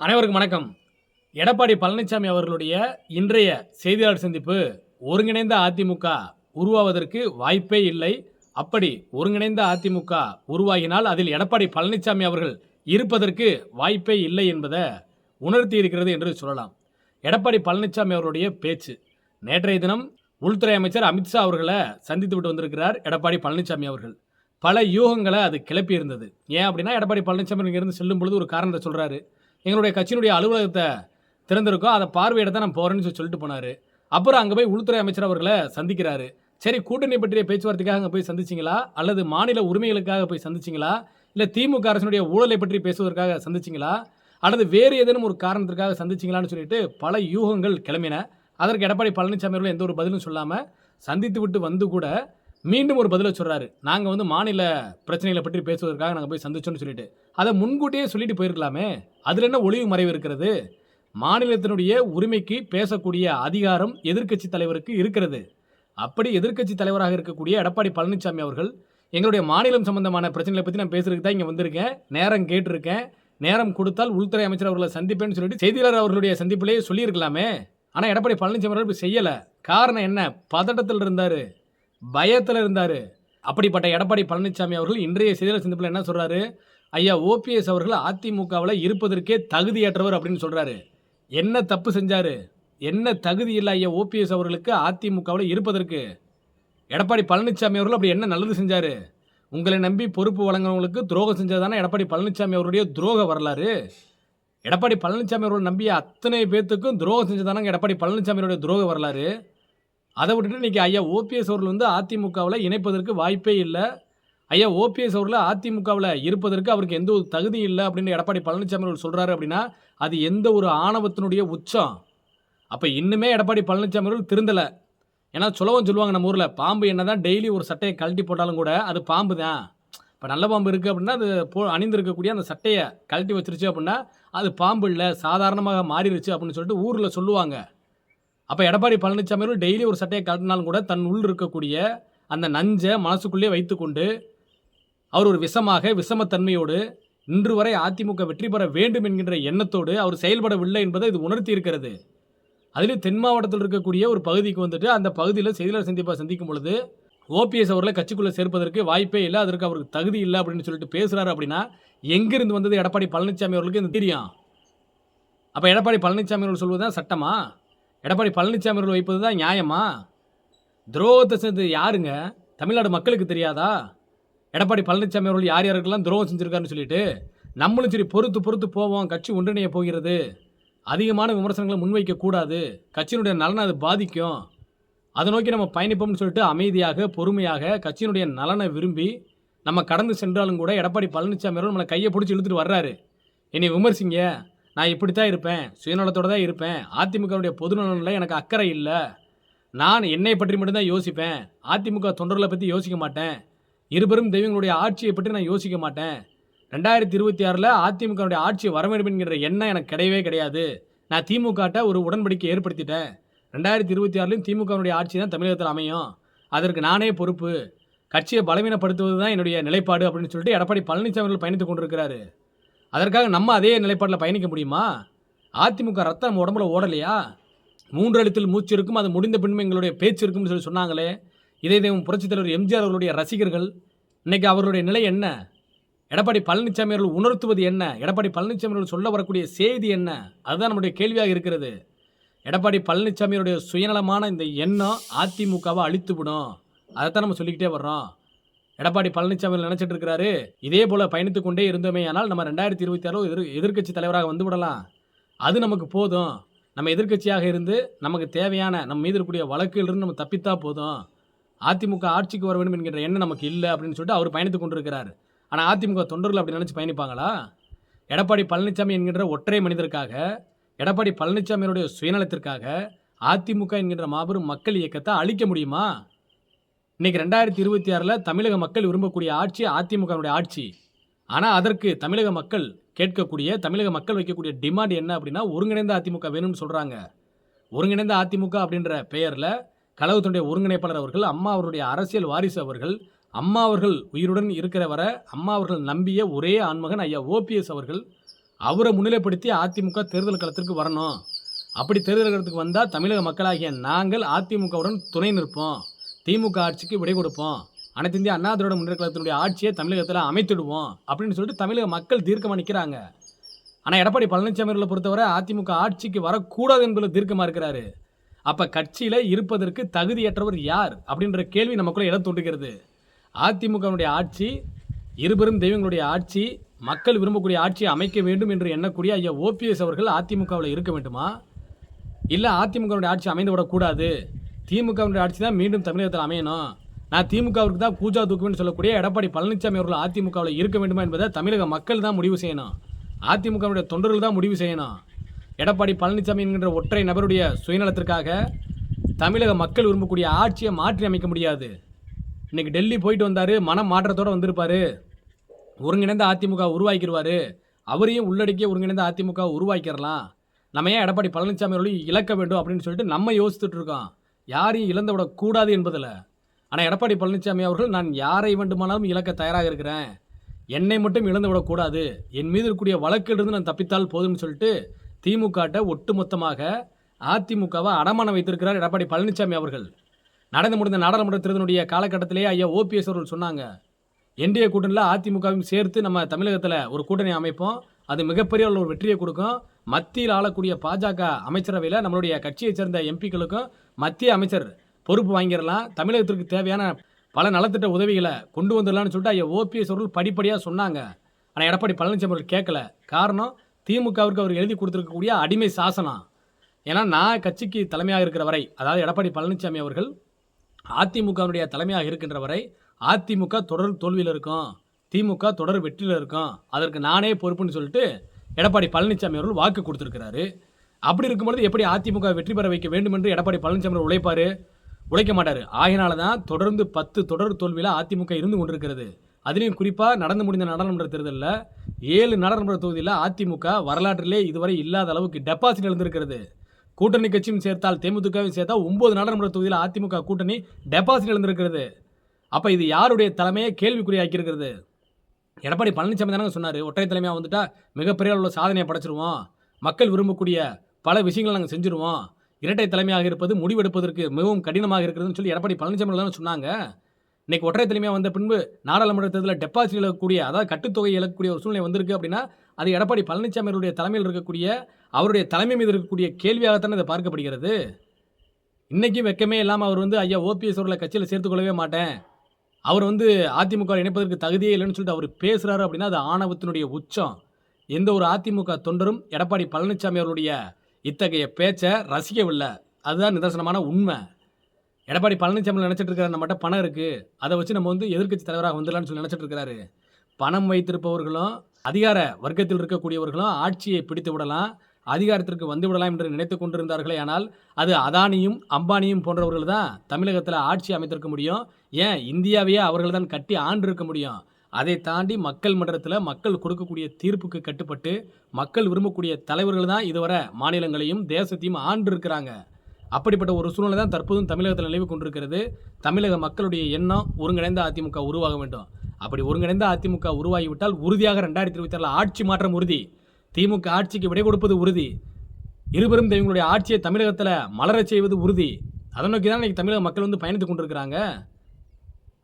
அனைவருக்கும் வணக்கம். எடப்பாடி பழனிசாமி அவர்களுடைய இன்றைய செய்தியாளர் சந்திப்பு ஒருங்கிணைந்த அதிமுக உருவாவதற்கு வாய்ப்பே இல்லை. அப்படி ஒருங்கிணைந்த அதிமுக உருவாகினால் அதில் எடப்பாடி பழனிசாமி அவர்கள் இருப்பதற்கு வாய்ப்பே இல்லை என்பதை உணர்த்தி இருக்கிறது என்று சொல்லலாம். எடப்பாடி பழனிசாமி அவருடைய பேச்சு. நேற்றைய தினம் உள்துறை அமைச்சர் அமித்ஷா அவர்களை சந்தித்து விட்டு வந்திருக்கிறார் எடப்பாடி பழனிசாமி அவர்கள். பல யூகங்களை அது கிளப்பி இருந்தது ஏன் அப்படின்னா எடப்பாடி பழனிசாமி இங்கிருந்து செல்லும் பொழுது ஒரு காரணத்தை சொல்கிறாரு எங்களுடைய கட்சியினுடைய அலுவலகத்தை திறந்திருக்கோம். அதை பார்வையிட தான் நான் போகிறேன்னு சொல்லி சொல்லிட்டு போனார். அப்புறம் அங்கே போய் உள்துறை அமைச்சர் அவர்களை சந்திக்கிறாரு. சரி கூட்டணி பற்றிய பேச்சுவார்த்தைக்காக அங்கே போய் சந்திச்சிங்களா? அல்லது மாநில உரிமைகளுக்காக போய் சந்திச்சிங்களா? இல்லை திமுக அரசினுடைய ஊழலை பற்றி பேசுவதற்காக சந்திச்சிங்களா? அல்லது வேறு ஏதேனும் ஒரு காரணத்திற்காக சந்திச்சிங்களான்னு சொல்லிட்டு பல யூகங்கள் கிளம்பின. அதற்கு எடப்பாடி பழனிசாமி அவர்கள் எந்த ஒரு பதிலும் சொல்லாமல் சந்தித்து விட்டு வந்து கூட மீண்டும் ஒரு பதிலை சொல்கிறாரு நாங்கள் வந்து மாநில பிரச்சனைகளை பற்றி பேசுவதற்காக நாங்கள் போய் சந்திச்சோம்னு சொல்லிட்டு. அதை முன்கூட்டியே சொல்லிட்டு போயிருக்கலாமே. அதில் என்ன ஒளிவு மறைவு இருக்கிறது? மாநிலத்தினுடைய உரிமைக்கு பேசக்கூடிய அதிகாரம் எதிர்க்கட்சி தலைவருக்கு இருக்கிறது. அப்படி எதிர்க்கட்சி தலைவராக இருக்கக்கூடிய எடப்பாடி பழனிசாமி அவர்கள் எங்களுடைய மாநிலம் சம்பந்தமான பிரச்சனைகளை பற்றி நான் பேசுறதுக்கு தான் இங்கே வந்திருக்கேன். நேரம் கேட்டிருக்கேன். நேரம் கொடுத்தால் உள்துறை அமைச்சர் அவர்களை சந்திப்பேன்னு சொல்லிட்டு செய்தியாளர் அவர்களுடைய சந்திப்பிலேயே சொல்லியிருக்கலாமே. ஆனால் எடப்பாடி பழனிசாமி அவர்கள் இப்படி செய்யலை. காரணம் என்ன? பதட்டத்தில் இருந்தார். பயத்தில் இருந்தார். அப்படிப்பட்ட எடப்பாடி பழனிசாமி அவர்கள் இன்றைய செய்தியாளர் சந்திப்பில் என்ன சொல்கிறாரு ஐயா ஓபிஎஸ் அவர்கள் அதிமுகவில் இருப்பதற்கே தகுதியற்றவர் அப்படின்னு சொல்கிறாரு என்ன தப்பு செஞ்சார்? என்ன தகுதி இல்லை ஐயா ஓபிஎஸ் அவர்களுக்கு அதிமுகவில் இருப்பதற்கு? எடப்பாடி பழனிசாமி அவர்கள் அப்படி என்ன நல்லது செஞ்சார்? உங்களை நம்பி பொறுப்பு வழங்குறவங்களுக்கு துரோகம் செஞ்சதானே எடப்பாடி பழனிசாமி அவருடைய துரோக வரலாறு? எடப்பாடி பழனிசாமி அவர்கள் நம்பிய அத்தனை பேர்த்துக்கும் துரோகம் செஞ்சதானாங்க எடப்பாடி பழனிசாமியோடைய துரோக வரலாறு? அதை விட்டுட்டு இன்றைக்கி ஐயா ஓபிஎஸ் அவர்கள் வந்து அதிமுகவில் இணைப்பதற்கு வாய்ப்பே இல்லை. ஐயா ஓபிஎஸ் அவர்கள் அதிமுகவில் இருப்பதற்கு அவருக்கு எந்த ஒரு தகுதி இல்லை அப்படின்னு எடப்பாடி பழனிசாமி அவர்கள் சொல்கிறாரு அப்படின்னா அது எந்த ஒரு ஆணவத்தினுடைய உச்சம். அப்போ இன்னுமே எடப்பாடி பழனிசாமி அவர்கள் திருந்தலை. ஏன்னா சுலவம் சொல்லுவாங்க நம்ம ஊரில் பாம்பு என்ன தான் டெய்லி ஒரு சட்டையை கழட்டி போட்டாலும் கூட அது பாம்பு தான் இப்போ நல்ல பாம்பு இருக்குது அப்படின்னா அது போ அணிந்திருக்கக்கூடிய அந்த சட்டையை கழட்டி வச்சிருச்சு அப்படின்னா அது பாம்பு இல்லை சாதாரணமாக மாறிடுச்சு அப்படின்னு சொல்லிட்டு ஊரில் சொல்லுவாங்க. அப்போ எடப்பாடி பழனிசாமியும் டெய்லி ஒரு சட்டையை கட்டினாலும் கூட தன் உள் இருக்கக்கூடிய அந்த நஞ்சை மனசுக்குள்ளே வைத்துக்கொண்டு அவர் ஒரு விஷமாக விஷமத்தன்மையோடு இன்று வரை அதிமுக வெற்றி பெற வேண்டும் என்கின்ற எண்ணத்தோடு அவர் செயல்படவில்லை என்பதை இது உணர்த்தி இருக்கிறது அதிலும் தென் மாவட்டத்தில் இருக்கக்கூடிய ஒரு பகுதிக்கு வந்துட்டு அந்த பகுதியில் செய்தியாளர் சந்திப்பாக சந்திக்கும் பொழுது ஓபிஎஸ் அவர்களை கட்சிக்குள்ளே சேர்ப்பதற்கு வாய்ப்பே இல்லை அதற்கு அவருக்கு தகுதி இல்லை அப்படின்னு சொல்லிட்டு பேசுகிறாரு அப்படின்னா எங்கிருந்து வந்தது எடப்பாடி பழனிசாமி அவர்களுக்கு இந்த தெரியும்? அப்போ எடப்பாடி பழனிசாமி அவர்கள் சொல்வது தான் சட்டமா? எடப்பாடி பழனிசாமி அவர்கள் வைப்பது தான் நியாயமா? துரோகத்தை செஞ்சது யாருங்க? தமிழ்நாடு மக்களுக்கு தெரியாதா? எடப்பாடி பழனிசாமி அவர்கள் யார் யாருக்கெல்லாம் துரோகம் செஞ்சுருக்காருன்னு சொல்லிட்டு நம்மளும் சரி பொறுத்து பொறுத்து போவோம் கட்சி ஒன்றிணைய போகிறது. அதிகமான விமர்சனங்களை முன்வைக்க கூடாது. கட்சியினுடைய நலனை அது பாதிக்கும். அதை நோக்கி நம்ம பயணிப்போம்னு சொல்லிட்டு அமைதியாக பொறுமையாக கட்சியினுடைய நலனை விரும்பி நம்ம கடந்து சென்றாலும் கூட எடப்பாடி பழனிசாமி அவர்கள் நம்மளை கையை பிடிச்சி இழுத்துட்டு வர்றாரு. என்னை விமர்சிங்க. நான் இப்படி தான் இருப்பேன். சுயநலத்தோடு தான் இருப்பேன். அதிமுகவுடைய பொதுநலனில் எனக்கு அக்கறை இல்லை. நான் என்னை பற்றி மட்டும்தான் யோசிப்பேன். அதிமுக தொண்டர்களை பற்றி யோசிக்க மாட்டேன். இருபெரும் தெய்வங்களுடைய ஆட்சியை பற்றி நான் யோசிக்க மாட்டேன். ரெண்டாயிரத்தி இருபத்தி ஆறில் அதிமுகவுடைய ஆட்சி வர வேண்டும் என்கிற எண்ணம் எனக்கு கிடையவே கிடையாது. நான் திமுகட்ட ஒரு உடன்படிக்கை ஏற்படுத்திட்டேன். ரெண்டாயிரத்தி இருபத்தி ஆறுலையும் திமுகவுடைய ஆட்சி தான் தமிழகத்தில் அமையும். அதற்கு நானே பொறுப்பு. கட்சியை பலவீனப்படுத்துவது தான் என்னுடைய நிலைப்பாடு அப்படின்னு சொல்லிட்டு எடப்பாடி பழனிசாமி அவர்கள் பயணித்துக் கொண்டிருக்கிறாரு. அதற்காக நம்ம அதே நிலைப்பாட்டில் பயணிக்க முடியுமா? அதிமுக ரத்தம் நம்ம உடம்புல ஓடலையா? மூன்று எழுத்தில் மூச்சு இருக்கும் அது முடிந்த பின்பு எங்களுடைய பேச்சு இருக்கும்னு சொல்லி சொன்னாங்களே. இதே தெய்வம் புரட்சித் தலைவர் எம்ஜிஆர் அவர்களுடைய ரசிகர்கள் இன்னைக்கு அவர்களுடைய நிலை என்ன? எடப்பாடி பழனிசாமி அவர்கள் உணர்த்துவது என்ன? எடப்பாடி பழனிசாமி அவர்கள் சொல்ல வரக்கூடிய செய்தி என்ன? அதுதான் நம்முடைய கேள்வியாக இருக்கிறது. எடப்பாடி பழனிசாமியுடைய சுயநலமான இந்த எண்ணம் அதிமுகவை அழித்துவிடும். அதைத்தான் நம்ம சொல்லிக்கிட்டே வர்றோம். எடப்பாடி பழனிசாமி நினைச்சிட்டு இருக்கிறாரு இதே போல பயணித்து கொண்டே இருந்தோமே ஆனால் நம்ம ரெண்டாயிரத்தி இருபத்தி ஆறு எதிர் எதிர்க்கட்சி தலைவராக வந்து விடலாம். அது நமக்கு போதும். நம்ம எதிர்க்கட்சியாக இருந்து நமக்கு தேவையான நம்ம மீது இருக்கக்கூடிய வழக்கிலிருந்து நம்ம தப்பித்தா போதும். அதிமுக ஆட்சிக்கு வர வேண்டும் என்கின்ற எண்ணம் நமக்கு இல்லை அப்படின்னு சொல்லிட்டு அவர் பயணித்து கொண்டிருக்கிறார். ஆனால் அதிமுக தொண்டர்கள் அப்படி நினச்சி பயணிப்பாங்களா? எடப்பாடி பழனிசாமி என்கின்ற ஒற்றை மனிதருக்காக எடப்பாடி பழனிசாமியினுடைய சுயநலத்திற்காக அதிமுக என்கின்ற மாபெரும் மக்கள் இயக்கத்தை அழிக்க முடியுமா? இன்னைக்கு ரெண்டாயிரத்தி இருபத்தி ஆறில் தமிழக மக்கள் விரும்பக்கூடிய ஆட்சி அதிமுகவுடைய ஆட்சி. ஆனால் அதற்கு தமிழக மக்கள் கேட்கக்கூடிய தமிழக மக்கள் வைக்கக்கூடிய டிமாண்ட் என்ன அப்படின்னா ஒருங்கிணைந்த அதிமுக வேணும்னு சொல்கிறாங்க ஒருங்கிணைந்த அதிமுக அப்படின்ற பெயரில் கழகத்தினுடைய ஒருங்கிணைப்பாளர் அவர்கள் அம்மா அவருடைய அரசியல் வாரிசு அவர்கள் அம்மா அவர்கள் உயிருடன் இருக்கிற வரை அம்மா அவர்கள் நம்பிய ஒரே ஆண்மகன் ஐயா ஓபிஎஸ் அவர்கள் அவரை முன்னிலைப்படுத்தி அதிமுக தேர்தல் களத்திற்கு வரணும். அப்படி தேர்தல் களத்துக்கு வந்தால் தமிழக மக்களாகிய நாங்கள் அதிமுகவுடன் துணை நிற்போம். திமுக ஆட்சிக்கு விடை கொடுப்போம். அனைத்து இந்திய அண்ணா திராவிட முன்னேற்ற கழகத்தினுடைய ஆட்சியை தமிழகத்தில் அமைத்துடுவோம் அப்படின்னு சொல்லிட்டு தமிழக மக்கள் தீர்க்கமாக நிற்கிறாங்க ஆனால் எடப்பாடி பழனிசாமி அவர்களை பொறுத்தவரை அதிமுக ஆட்சிக்கு வரக்கூடாது என்பதில் தீர்க்கமாக இருக்கிறாரு. அப்போ கட்சியில் இருப்பதற்கு தகுதியற்றவர் யார் அப்படின்ற கேள்வி நமக்குள்ளே இடம் தோன்றுகிறது அதிமுகவினுடைய ஆட்சி இருபெரும் தெய்வங்களுடைய ஆட்சி மக்கள் விரும்பக்கூடிய ஆட்சியை அமைக்க வேண்டும் என்று எண்ணக்கூடிய ஐயா ஓபிஎஸ் அவர்கள் அதிமுகவில் இருக்க வேண்டுமா? இல்லை அதிமுகவுடைய ஆட்சி அமைந்து விடக்கூடாது ஆட்சி தான் மீண்டும் தமிழகத்தில் அமையணும். நான் திமுகவிற்கு தான் பூஜா தூக்குவேன்னு சொல்லக்கூடிய எடப்பாடி பழனிசாமி அவர்கள் அதிமுகவில் இருக்க வேண்டுமா என்பதை தமிழக மக்கள் தான் முடிவு செய்யணும். அதிமுகவுடைய தொண்டர்கள் தான் முடிவு செய்யணும். எடப்பாடி பழனிசாமி என்கின்ற ஒற்றை நபருடைய சுயநலத்திற்காக தமிழக மக்கள் விரும்பக்கூடிய ஆட்சியை மாற்றி அமைக்க முடியாது. இன்னைக்கு டெல்லி போயிட்டு வந்தார் மனம் மாற்றத்தோடு வந்திருப்பார். ஒருங்கிணைந்த அதிமுக உருவாக்கிடுவார். அவரையும் உள்ளடக்கிய ஒருங்கிணைந்த அதிமுக உருவாக்கிடலாம். நம்ம ஏன் எடப்பாடி பழனிசாமி அவர்களையும் இழக்க வேண்டும் அப்படின்னு சொல்லிட்டு நம்ம யோசித்துட்ருக்கோம் யாரையும் இழந்து விடக்கூடாது என்பதில் ஆனால் எடப்பாடி பழனிசாமி அவர்கள் நான் யாரை வேண்டுமானாலும் இழக்க தயாராக இருக்கிறேன். என்னை மட்டும் இழந்து விடக்கூடாது. என் மீது இருக்கக்கூடிய வழக்கிலிருந்து நான் தப்பித்தால் போதும்னு சொல்லிட்டு திமுகட்ட ஒட்டுமொத்தமாக அதிமுகவை அடமானம் வைத்திருக்கிறார் எடப்பாடி பழனிசாமி அவர்கள். நடந்து முடிந்த நாடாளுமன்ற தேர்தலுடைய காலகட்டத்திலேயே ஐயா ஓபிஎஸ் அவர்கள் சொன்னாங்க என்டிஏ கூட்டணியில் அதிமுகவையும் சேர்த்து நம்ம தமிழகத்தில் ஒரு கூட்டணி அமைப்போம். அது மிகப்பெரிய ஒரு வெற்றியை கொடுக்கும். மத்தியில் ஆளக்கூடிய பாஜக அமைச்சரவையில் நம்மளுடைய கட்சியைச் சேர்ந்த எம்பிக்களுக்கும் மத்திய அமைச்சர் பொறுப்பு வாங்கிடலாம். தமிழகத்திற்கு தேவையான பல நலத்திட்ட உதவிகளை கொண்டு வந்துடலாம்னு சொல்லிட்டு ஐயா ஓபிஎஸ் அவர்கள் படிப்படியாக சொன்னாங்க. ஆனால் எடப்பாடி பழனிசாமி அவர்கள் கேட்கல. காரணம் திமுகவிற்கு அவர் எழுதி கொடுத்துருக்கக்கூடிய அடிமை சாசனம். ஏன்னா நான் கட்சிக்கு தலைமையாக இருக்கிற வரை அதாவது எடப்பாடி பழனிசாமி அவர்கள் அதிமுகவினுடைய தலைமையாக இருக்கின்ற வரை அதிமுக தொடர் தோல்வியில் இருக்கும். திமுக தொடர் வெற்றியில் இருக்கும் அதற்கு நானே பொறுப்புன்னு சொல்லிட்டு எடப்பாடி பழனிசாமி அவர்கள் வாக்கு கொடுத்துருக்கிறாரு. அப்படி இருக்கும்பொழுது எப்படி அதிமுக வெற்றி பெற வைக்க வேண்டும் என்று எடப்பாடி பழனிசாமி அவர்கள் உழைப்பாரு? உழைக்க மாட்டார். ஆகினால தான் தொடர்ந்து பத்து தொடர் தோல்வியில் அதிமுக இருந்து கொண்டிருக்கிறது. அதுலேயும் குறிப்பாக நடந்து முடிந்த நாடாளுமன்ற தேர்தலில் ஏழு நாடாளுமன்ற தொகுதியில் அதிமுக வரலாற்றிலே இதுவரை இல்லாத அளவுக்கு டெபாசிட் எழுந்திருக்கிறது. கூட்டணி கட்சியும் சேர்த்தால் தேமுதிகவும் சேர்த்தா ஒம்பது நாடாளுமன்ற தொகுதியில் அதிமுக கூட்டணி டெபாசிட் எழுந்திருக்கிறது. அப்போ இது யாருடைய தலைமையை கேள்விக்குறியாக்கியிருக்கிறது எடப்பாடி பழனிசாமி தானே சொன்னார் ஒற்றை தலைமையாக வந்துட்டா மிகப்பெரிய அளவில் சாதனையை படைச்சிருவோம். மக்கள் விரும்பக்கூடிய பல விஷயங்களை நாங்கள் செஞ்சுருவோம். இரட்டை தலைமையாக இருப்பது முடிவெடுப்பதற்கு மிகவும் கடினமாக இருக்கிறதுன்னு சொல்லி எடப்பாடி பழனிசாமி தானே சொன்னாங்க. இன்றைக்கி ஒற்றை தலைமையாக வந்த பின்பு நாடாளுமன்ற தேர்தலில் டெபாசிட் இழக்கக்கூடிய அதாவது கட்டுத்தொகை இழக்கக்கூடிய ஒரு சூழ்நிலை வந்திருக்கு அப்படின்னா அது எடப்பாடி பழனிசாமி அவருடைய தலைமையில் இருக்கக்கூடிய அவருடைய தலைமை மீது இருக்கக்கூடிய கேள்வியாகத்தானே இதை பார்க்கப்படுகிறது. இன்றைக்கும் வெக்கமே இல்லாமல் அவர் வந்து ஐயா ஓபிஎஸ் அவர்களை கட்சியில் சேர்த்துக்கொள்ளவே மாட்டேன். அவர் வந்து அதிமுக இணைப்பதற்கு தகுதியே இல்லைன்னு சொல்லிட்டு அவர் பேசுகிறாரு அப்படின்னா அது ஆணவத்தினுடைய உச்சம். எந்த ஒரு அதிமுக தொண்டரும் எடப்பாடி பழனிசாமி அவருடைய இத்தகைய பேச்சை ரசிக்கவில்லை. அதுதான் நிதர்சனமான உண்மை. எடப்பாடி பழனிசாமி நினச்சிட்டு இருக்கிற நம்மகிட்ட பணம் இருக்குது அதை வச்சு நம்ம வந்து எதிர்க்கட்சி தலைவராக வந்துடலாம்னு சொல்லி நினச்சிட்டு இருக்கிறாரு. பணம் வைத்திருப்பவர்களும் அதிகார வர்க்கத்தில் இருக்கக்கூடியவர்களும் ஆட்சியை பிடித்து விடலாம். அதிகாரத்திற்கு வந்துவிடலாம் என்று நினைத்து கொண்டிருந்தார்களே ஆனால் அது அதானியும் அம்பானியும் போன்றவர்கள் தான் தமிழகத்தில் ஆட்சி அமைத்திருக்க முடியும். ஏன்? இந்தியாவையே அவர்கள் தான் கட்டி ஆண்டிருக்க முடியும். அதை தாண்டி மக்கள் மன்றத்தில் மக்கள் கொடுக்கக்கூடிய தீர்ப்புக்கு கட்டுப்பட்டு மக்கள் விரும்பக்கூடிய தலைவர்கள் தான் இதுவரை மாநிலங்களையும் தேசத்தையும் ஆண்டு இருக்கிறாங்க அப்படிப்பட்ட ஒரு சூழ்நிலை தான் தற்போதும் தமிழகத்தில் நிலவி கொண்டிருக்கிறது. தமிழக மக்களுடைய எண்ணம் ஒருங்கிணைந்த அதிமுக உருவாக வேண்டும். அப்படி ஒருங்கிணைந்த அதிமுக உருவாகிவிட்டால் உறுதியாக ரெண்டாயிரத்தி இருபத்தி ஆறில் ஆட்சி மாற்றம் உறுதி. திமுக ஆட்சிக்கு விடை கொடுப்பது உறுதி. இருவரும் தெய்வங்களுடைய ஆட்சியை தமிழகத்தில் மலரச் செய்வது உறுதி. அதை நோக்கி தான் இன்னைக்கு தமிழக மக்கள் வந்து பயணித்து கொண்டிருக்கிறாங்க.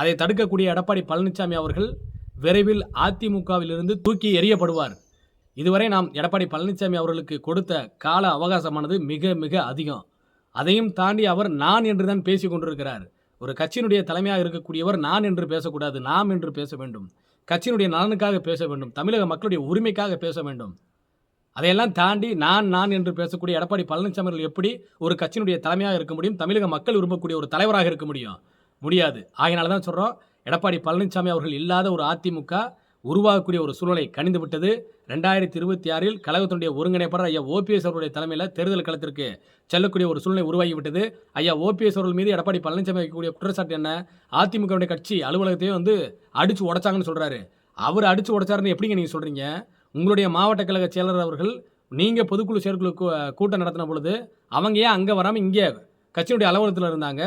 அதை தடுக்கக்கூடிய எடப்பாடி பழனிசாமி அவர்கள் விரைவில் அதிமுகவிலிருந்து தூக்கி எறியப்படுவார். இதுவரை நாம் எடப்பாடி பழனிசாமி அவர்களுக்கு கொடுத்த கால அவகாசமானது மிக மிக அதிகம். அதையும் தாண்டி அவர் நான் என்று தான் பேசி கொண்டிருக்கிறார். ஒரு கட்சியினுடைய தலைமையாக இருக்கக்கூடியவர் நான் என்று பேசக்கூடாது நாம் என்று பேச வேண்டும். கட்சியினுடைய நலனுக்காக பேச வேண்டும் தமிழக மக்களுடைய உரிமைக்காக பேச வேண்டும். அதையெல்லாம் தாண்டி நான் நான் என்று பேசக்கூடிய எடப்பாடி பழனிசாமி அவர்கள் எப்படி ஒரு கட்சியினுடைய தலைமையாக இருக்க முடியும் தமிழக மக்கள் விரும்பக்கூடிய ஒரு தலைவராக இருக்க முடியும்? முடியாது. ஆகையினால தான் சொல்கிறோம் எடப்பாடி பழனிசாமி அவர்கள் இல்லாத ஒரு அதிமுக உருவாகக்கூடிய ஒரு சூழ்நிலை கணிந்து விட்டது. ரெண்டாயிரத்தி இருபத்தி ஆறில் கழகத்தினுடைய ஒருங்கிணைப்பாளர் ஐயா ஓபிஎஸ் அவருடைய தலைமையில் தேர்தல் களத்திற்கு செல்லக்கூடிய ஒரு சூழ்நிலை உருவாகிவிட்டது ஐயா ஓபிஎஸ் அவர்கள் மீது எடப்பாடி பழனிசாமி வைக்கக்கூடிய குற்றச்சாட்டு என்ன? அதிமுகவுடைய கட்சி அலுவலகத்தையும் வந்து அடிச்சு உடைச்சாங்கன்னு சொல்கிறாரு அவர் அடிச்சு உடைச்சாருன்னு எப்படிங்க நீங்கள் சொல்கிறீங்க உங்களுடைய மாவட்ட கழக செயலர் அவர்கள் நீங்கள் பொதுக்குழு செயற்குழு கூட்டம் நடத்தின பொழுது அவங்க ஏன் அங்கே வராமல் இங்கே கட்சியினுடைய அலுவலகத்தில் இருந்தாங்க?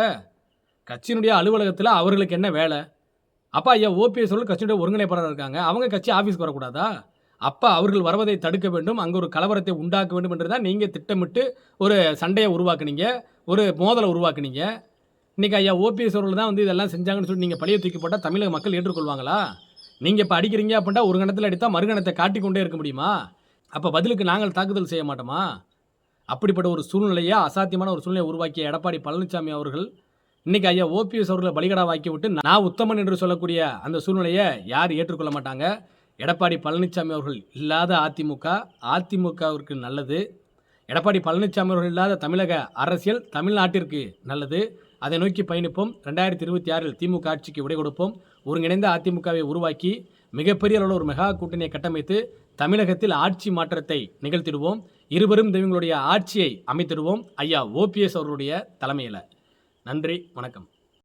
கட்சியினுடைய அலுவலகத்தில் அவர்களுக்கு என்ன வேலை? அப்பா ஐயா ஓபிஎஸ் அவர்கள் கட்சியினுடைய ஒருங்கிணைப்பாளர் இருக்காங்க. அவங்க கட்சி ஆஃபீஸ்க்கு வரக்கூடாதா? அப்போ அவர்கள் வருவதை தடுக்க வேண்டும். அங்கே ஒரு கலவரத்தை உண்டாக்க வேண்டும் என்று தான் நீங்கள் திட்டமிட்டு ஒரு சண்டையை உருவாக்குனீங்க. ஒரு மோதலை உருவாக்குனீங்க. இன்னைக்கு ஐயா ஓபிஎஸ் அவர்கள் தான் வந்து இதெல்லாம் செஞ்சாங்கன்னு சொல்லி நீங்கள் பழைய தூக்கி போட்டால் தமிழக மக்கள் ஏற்றுக்கொள்வாங்களா? நீங்கள் இப்போ அடிக்கிறீங்க அப்படின்னா ஒரு கணத்தில் அடித்தால் மறுகணத்தை காட்டிக்கொண்டே இருக்க முடியுமா? அப்போ பதிலுக்கு நாங்கள் தாக்குதல் செய்ய மாட்டோமா? அப்படிப்பட்ட ஒரு சூழ்நிலையை அசாத்தியமான ஒரு சூழ்நிலையை உருவாக்கிய எடப்பாடி பழனிசாமி அவர்கள் இன்றைக்கி ஐயா ஓபிஎஸ் அவர்களை பலிகடா வாக்கி விட்டு நான் உத்தமன் என்று சொல்லக்கூடிய அந்த சூழ்நிலையை யார் ஏற்றுக்கொள்ள மாட்டாங்க? எடப்பாடி பழனிசாமி அவர்கள் இல்லாத அதிமுக அதிமுகவிற்கு நல்லது. எடப்பாடி பழனிசாமி அவர்கள் இல்லாத தமிழக அரசியல் தமிழ்நாட்டிற்கு நல்லது. அதை நோக்கி பயணிப்போம். ரெண்டாயிரத்தி இருபத்தி ஆறில் திமுக ஆட்சிக்கு விடை கொடுப்போம். ஒருங்கிணைந்த அதிமுகவை உருவாக்கி மிகப்பெரிய அளவில் ஒரு மெகா கூட்டணியை கட்டமைத்து தமிழகத்தில் ஆட்சி மாற்றத்தை நிகழ்த்திடுவோம். இருவரும் தெய்வங்களுடைய ஆட்சியை அமைத்திடுவோம். ஐயா ஓபிஎஸ் அவர்களுடைய தலைமையில். நன்றி வணக்கம்.